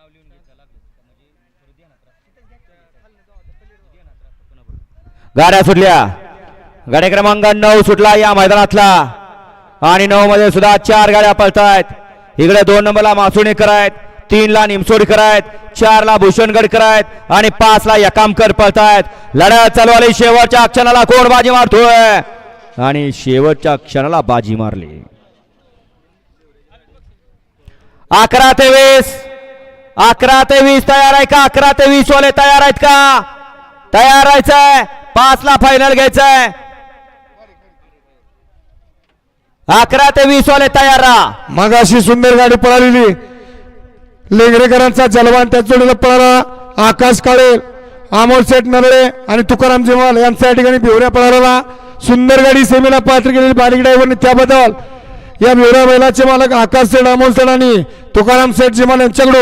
नाव लिहून घ्यायचं लागलं म्हणजे थोडं ध्यानात ध्यानात पुन्हा गाड्या सुटल्या. गाड्या क्रमांक नऊ सुटला या मैदानातला. आणि नऊ मध्ये सुद्धा चार गाड्या पळतायत. इकडे दोन नंबरला मासुणेकर आहेत तीन ला निमसोडकर आहेत चार ला भूषणगडकर आहेत आणि पाच ला यकामकर पळतायत. लढत चालवाली शेवटच्या क्षणाला कोण बाजी मारतोय? आणि शेवटच्या क्षणाला बाजी मारली. अकरा ते वीस. अकरा ते वीस तयार आहे का? अकरा ते वीस वाले तयार आहेत का? तयार राहायचंय. पाच ला फायनल घ्यायचंय. अकरा ते वीस वाले तयार राहा. मग अशी सुंदर गाडी पळालेली. लेंगरेकरांचा जलवान त्या जोडीला पळाला. आकाश काळे अमोल सेठ नरळे आणि तुकाराम जेवाल यांचा या ठिकाणी भिवऱ्या पळाला सुंदर गाडी सेमीला पात्र केलेली बारीक ड्रायव्हरने त्याबद्दल. या भिवऱ्या बैलाचे मालक आकाश सेठ अमोल सेठ आणि तुकाराम सेठ जेमाल यांच्याकडून.